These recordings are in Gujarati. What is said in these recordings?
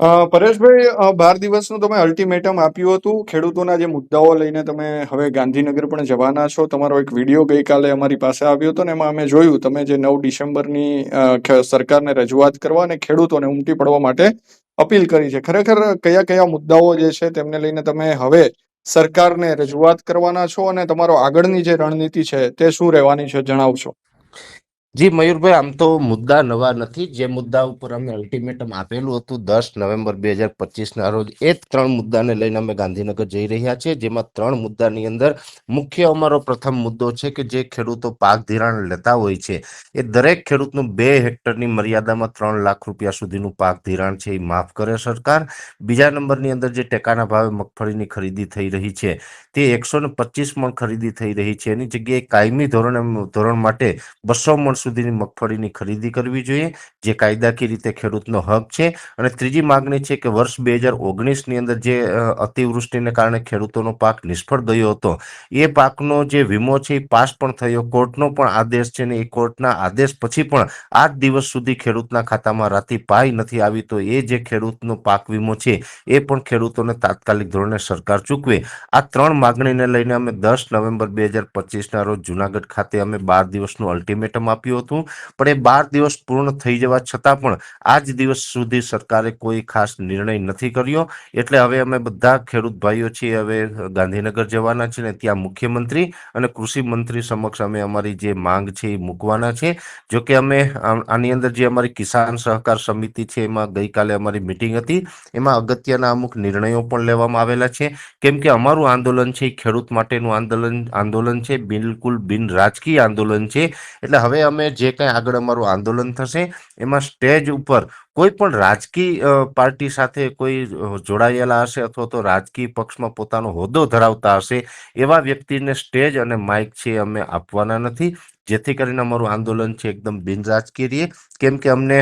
પરેશભાઈ બાર દિવસનું તમે અલ્ટિમેટમ આપ્યું હતું. ખેડૂતોના જે મુદ્દાઓ લઈને તમે હવે ગાંધીનગર પણ જવાના છો. તમારો એક વીડિયો ગઈકાલે અમારી પાસે આવ્યો હતો ને એમાં અમે જોયું. તમે જે નવ ડિસેમ્બરની સરકારને રજૂઆત કરવા અને ખેડૂતોને ઉમટી પડવા માટે અપીલ કરી છે. ખરેખર કયા કયા મુદ્દાઓ જે છે તેમને લઈને તમે હવે સરકારને રજૂઆત કરવાના છો અને તમારો આગળની જે રણનીતિ છે તે શું રહેવાની છે જણાવશો? જી, મયુરભાઈ, આમ તો મુદ્દા નવા નથી. જે મુદ્દા ઉપર અમે અલ્ટિમેટમ આપેલું હતું દસ નવેમ્બર બે હજાર પચીસના રોજ એ ત્રણ મુદ્દાને લઈને અમે ગાંધીનગર જઈ રહ્યા છીએ, જેમાં ત્રણ મુદ્દાની અંદર મુખ્ય અમારો પ્રથમ મુદ્દો છે કે જે ખેડૂતો પાક ધિરાણ લેતા હોય છે. એ દરેક ખેડૂતનું બે હેક્ટરની મર્યાદામાં ત્રણ લાખ રૂપિયા સુધીનું પાક ધિરાણ છે, એ માફ કરે સરકાર. બીજા નંબરની અંદર જે ટેકાના ભાવે મગફળીની ખરીદી થઈ રહી છે, તે એકસો ને પચીસ મણ ખરીદી થઈ રહી છે. એની જગ્યાએ કાયમી ધોરણે, ધોરણ માટે બસો મણ સુધીની મગફળીની ખરીદી કરવી જોઈએ, જે કાયદાકીય રીતે ખેડૂતનો હક છે. અને ત્રીજી માગણી છે કે વર્ષ બે હજાર ઓગણીસની અંદર જે અતિવૃષ્ટિને કારણે ખેડૂતોનો પાક નિષ્ફળ ગયો હતો, એ પાકનો જે વીમો છે એ પાસ પણ થયો. કોર્ટનો પણ આદેશ છે ને એ કોર્ટના આદેશ પછી પણ આજ દિવસ સુધી ખેડૂતના ખાતામાં રાતી પાઈ નથી આવી. તો એ જે ખેડૂતનો પાક વીમો છે, એ પણ ખેડૂતોને તાત્કાલિક ધોરણે સરકાર ચૂકવે. આ ત્રણ માગણીને લઈને અમે દસ નવેમ્બર બે હજાર પચીસના રોજ જુનાગઢ ખાતે અમે બાર દિવસનું અલ્ટિમેટમ આપ્યું. હતું, પણ એ બાર દિવસ પૂર્ણ થઈ જવા છતાં પણ આજ દિવસ સુધી સરકારે કોઈ ખાસ નિર્ણય નથી કર્યો. એટલે હવે અમે બધા ખેડૂત ભાઈઓ છીએ, હવે ગાંધીનગર જવાના છે ને ત્યાં મુખ્યમંત્રી અને કૃષિ મંત્રી સમક્ષ અમે અમારી જે માંગ છે એ મૂકવાના છે. જો કે અમે આની અંદર જે અમારી કિસાન સહકાર સમિતિ છે એમાં ગઈકાલે અમારી મિટિંગ હતી. એમાં અગત્યના અમુક નિર્ણયો પણ લેવામાં આવેલા છે. કેમ કે અમારું આંદોલન છે એ ખેડૂત માટેનું આંદોલન આંદોલન છે, બિલકુલ બિન રાજકીય આંદોલન છે. એટલે હવે અમે જે કંઈ આગળ અમારું આંદોલન થશે એમાં સ્ટેજ ઉપર કોઈ પણ રાજકીય પાર્ટી સાથે કોઈ જોડાયેલા હશે અથવા તો રાજકીય પક્ષમાં પોતાનો હોદ્દો ધરાવતા હશે, એવા વ્યક્તિને સ્ટેજ અને માઇક છે અમે આપવાના નથી. જેથી કરીને અમારું આંદોલન છે એકદમ બિનરાજકીય રહે. કેમ કે અમને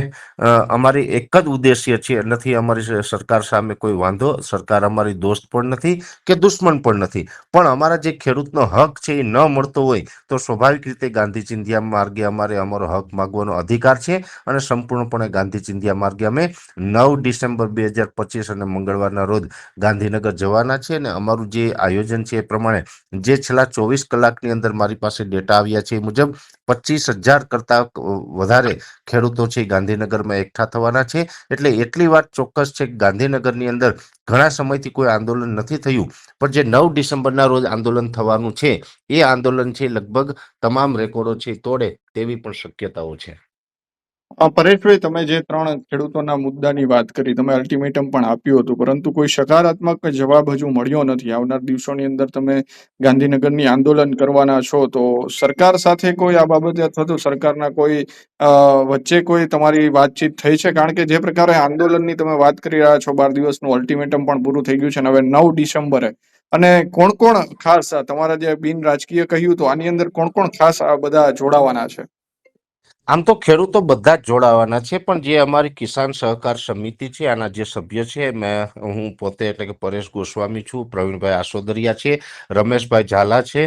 અમારી એક જ ઉદ્દેશ્ય છે, નથી અમારી સરકાર સામે કોઈ વાંધો, સરકાર અમારી દોસ્ત પણ નથી કે દુશ્મન પણ નથી. પણ અમારા જે ખેડૂતનો હક છે એ ન મળતો હોય તો સ્વાભાવિક રીતે ગાંધી ચિંધ્યા માર્ગે અમારે અમારો હક માગવાનો અધિકાર છે અને સંપૂર્ણપણે ગાંધી ચિંધ્યા માર્ગે અમે નવ ડિસેમ્બર બે હજાર પચીસ અને મંગળવારના રોજ ગાંધીનગર જવાના છે અને અમારું જે આયોજન છે એ પ્રમાણે જે છેલ્લા ચોવીસ કલાકની અંદર મારી પાસે ડેટા આવ્યા છે એ મુજબ પચીસ હજાર કરતાં વધારે ખેડૂતો છે ગાંધીનગરમાં એકઠા થવાના છે. એટલે એટલી વાત ચોક્કસ છે કે ગાંધીનગરની અંદર ઘણા સમયથી કોઈ આંદોલન નથી થયું, પણ જે નવ ડિસેમ્બરના રોજ આંદોલન થવાનું છે, એ આંદોલન છે લગભગ તમામ રેકોર્ડો છે તોડે તેવી પણ શક્યતાઓ છે. પરેશભાઈ, તમે જે ત્રણ ખેડૂતોના મુદ્દાની વાત કરી, તમે અલ્ટિમેટમ પણ આપ્યું હતું, પરંતુ કોઈ સકારાત્મક જવાબ હજુ મળ્યો નથી. આવનાર દિવસોની અંદર તમે ગાંધીનગરની આંદોલન કરવાના છો, તો સરકાર સાથે કોઈ આ બાબતે અથવા તો સરકારના કોઈ વચ્ચે કોઈ તમારી વાતચીત થઈ છે? કારણ કે જે પ્રકારે આંદોલનની તમે વાત કરી રહ્યા છો, બાર દિવસનું અલ્ટિમેટમ પણ પૂરું થઈ ગયું છે અને હવે નવ ડિસેમ્બરે. અને કોણ કોણ ખાસ તમારા જે બિન રાજકીય કહ્યું, તો આની અંદર કોણ કોણ ખાસ આ બધા જોડાવાના છે? આમ તો ખેડૂતો બધા જ જોડાવાના છે, પણ જે અમારી કિસાન સહકાર સમિતિ છે, આના જે સભ્ય છે, મેં હું પોતે એટલે કે પરેશ ગોસ્વામી છું, પ્રવીણભાઈ આસોદરિયા છે, રમેશભાઈ ઝાલા છે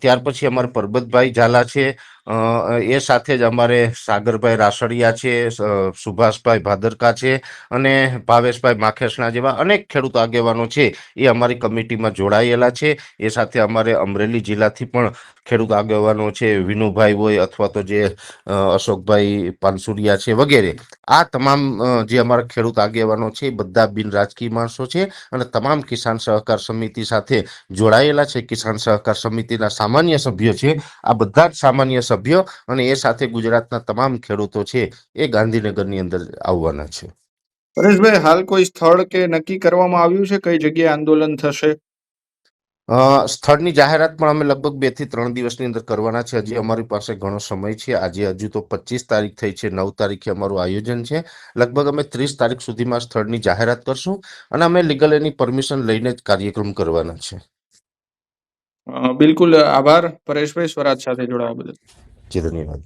ત્યાર પછી અમારે પરબતભાઈ ઝાલા છે એ સાથે જ અમારે સાગરભાઈ રાસડિયા છે સુભાષભાઈ ભાદરકા છે અને ભાવેશભાઈ માખેસણા જેવા અનેક ખેડૂત આગેવાનો છે. એ અમારી કમિટીમાં જોડાયેલા છે. એ સાથે અમારે અમરેલી જિલ્લાથી પણ ખેડૂત આગેવાનો છે, વિનુભાઈ હોય અથવા તો જે અશોકભાઈ પાનસુરિયા છે વગેરે. આ તમામ જે અમારા ખેડૂત આગેવાનો છે બધા બિન રાજકીય માણસો છે અને તમામ કિસાન સહકાર સમિતિ સાથે જોડાયેલા છે. કિસાન સહકાર સમિતિના સામાન્ય સભ્યો છે. આ બધા જ સામાન્ય સભ્યો અને એ સાથે ગુજરાતના તમામ ખેડૂતો છે એ ગાંધીનગરની અંદર આવવાના છે. પરેશભાઈ હાલ કોઈ સ્થળ કે નક્કી કરવામાં આવ્યું છે? કઈ જગ્યાએ આંદોલન થશે? સ્થળની જાહેરાત પણ અમે લગભગ બેથી ત્રણ દિવસની અંદર કરવાના છે. હજી અમારી પાસે ઘણો સમય છે. આજે હજુ તો પચીસ તારીખ થઈ છે. નવ તારીખે અમારું આયોજન છે. લગભગ અમે ત્રીસ તારીખ સુધીમાં સ્થળની જાહેરાત કરશું અને અમે લીગલ એની પરમિશન લઈને જ કાર્યક્રમ કરવાના છે. બિલકુલ આભાર પરેશભાઈ સ્વરાજ સાથે જોડાવા બદલ. જી ધન્યવાદ.